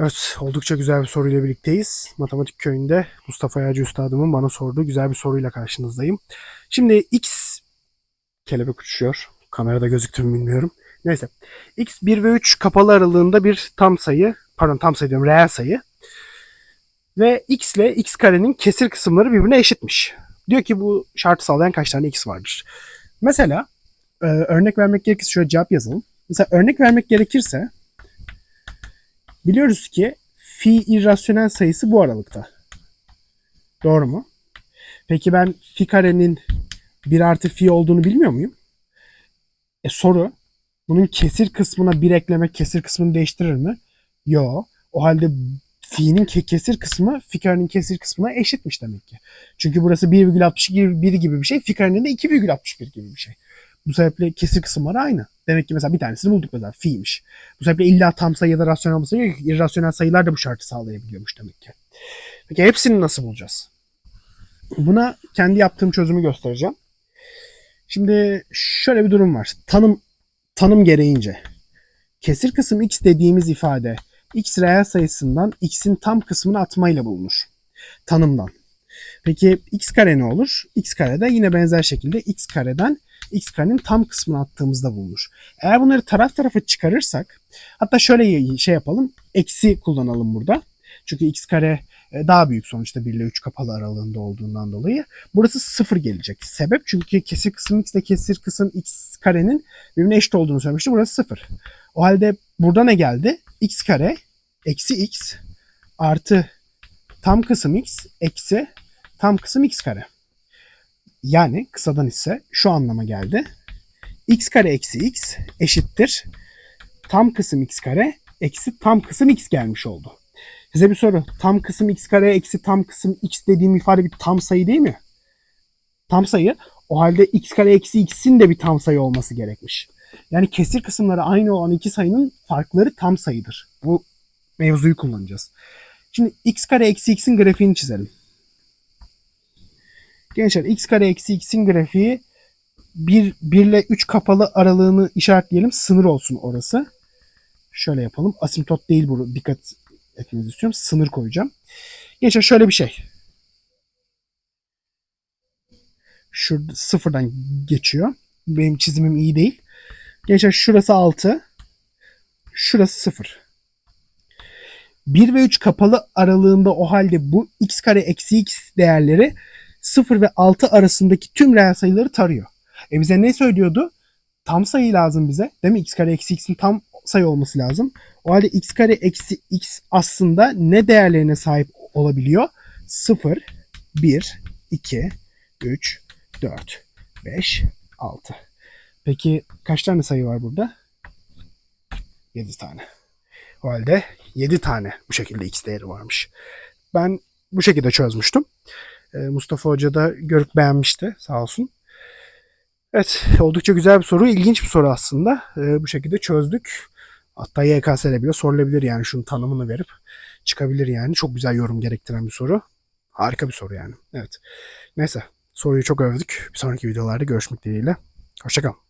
Evet, oldukça güzel bir soruyla birlikteyiz. Matematik köyünde Mustafa Yağcı Üstadımın bana sorduğu güzel bir soruyla karşınızdayım. Şimdi x kelebek uçuyor. Kamerada gözüktü mü bilmiyorum. Neyse. x 1 ve 3 kapalı aralığında bir tam sayı, pardon tam sayı diyorum, reel sayı. Ve x ile x karenin kesir kısımları birbirine eşitmiş. Diyor ki bu şartı sağlayan kaç tane x vardır? Mesela e, örnek vermek gerekirse şöyle cevap yazalım. Mesela örnek vermek gerekirse Biliyoruz ki fi irrasyonel sayısı bu aralıkta. Doğru mu? Peki ben fi karenin 1 artı fi olduğunu bilmiyor muyum? E soru. Bunun kesir kısmına 1 eklemek kesir kısmını değiştirir mi? Yo. O halde fi'nin ke- kesir kısmı fi karenin kesir kısmına eşitmiş demek ki. Çünkü burası 1,61 gibi bir şey. Fi karenin de 2,61 gibi bir şey. Bu sebeple kesir kısımları aynı. Demek ki mesela bir tanesini bulduk mesela fi'ymiş. Bu sebeple illa tam sayı ya da rasyonel olması yok. İrrasyonel sayılar da bu şartı sağlayabiliyormuş demek ki. Peki hepsini nasıl bulacağız? Buna kendi yaptığım çözümü göstereceğim. Şimdi şöyle bir durum var. Tanım tanım gereğince kesir kısım x dediğimiz ifade x reel sayısından x'in tam kısmını atmayla bulunur. Tanımdan. Peki x kare ne olur? x kare de yine benzer şekilde x kareden x karenin tam kısmını attığımızda bulunur. Eğer bunları taraf tarafa çıkarırsak hatta şöyle şey yapalım. Eksi kullanalım burada. Çünkü x kare e, daha büyük sonuçta 1 ile 3 kapalı aralığında olduğundan dolayı. Burası 0 gelecek. Sebep çünkü kesir kısım x ile kesir kısım x karenin birbirine eşit olduğunu söylemişti. Burası 0. O halde burada ne geldi? x kare eksi x artı tam kısım x eksi tam kısım x kare. Yani kısadan ise şu anlama geldi. x kare eksi x eşittir. Tam kısım x kare eksi tam kısım x gelmiş oldu. Size bir soru. Tam kısım x kare eksi tam kısım x dediğim ifade bir tam sayı değil mi? Tam sayı. O halde x kare eksi x'in de bir tam sayı olması gerekmiş. Yani kesir kısımları aynı olan iki sayının farkları tam sayıdır. Bu mevzuyu kullanacağız. Şimdi x kare eksi x'in grafiğini çizelim. Gençler x kare eksi x'in grafiği 1, 1 ile 3 kapalı aralığını işaretleyelim. Sınır olsun orası. Şöyle yapalım. Asimtot değil bu. Dikkat etmenizi istiyorum. Sınır koyacağım. Gençler şöyle bir şey. Şurada sıfırdan geçiyor. Benim çizimim iyi değil. Gençler şurası 6. Şurası 0. 1 ve 3 kapalı aralığında o halde bu x kare eksi x değerleri 0 ve 6 arasındaki tüm reel sayıları tarıyor. E bize ne söylüyordu? Tam sayı lazım bize. Değil mi? x kare eksi x'in tam sayı olması lazım. O halde x kare eksi x aslında ne değerlerine sahip olabiliyor? 0, 1, 2, 3, 4, 5, 6. Peki kaç tane sayı var burada? 7 tane. O halde 7 tane bu şekilde x değeri varmış. Ben bu şekilde çözmüştüm. Ee, Mustafa Hoca da görüp beğenmişti sağ olsun. Evet oldukça güzel bir soru. ilginç bir soru aslında. Ee, bu şekilde çözdük. Hatta YKS'de bile sorulabilir yani şunun tanımını verip çıkabilir yani. Çok güzel yorum gerektiren bir soru. Harika bir soru yani. Evet. Neyse soruyu çok övdük. Bir sonraki videolarda görüşmek dileğiyle. Hoşçakalın.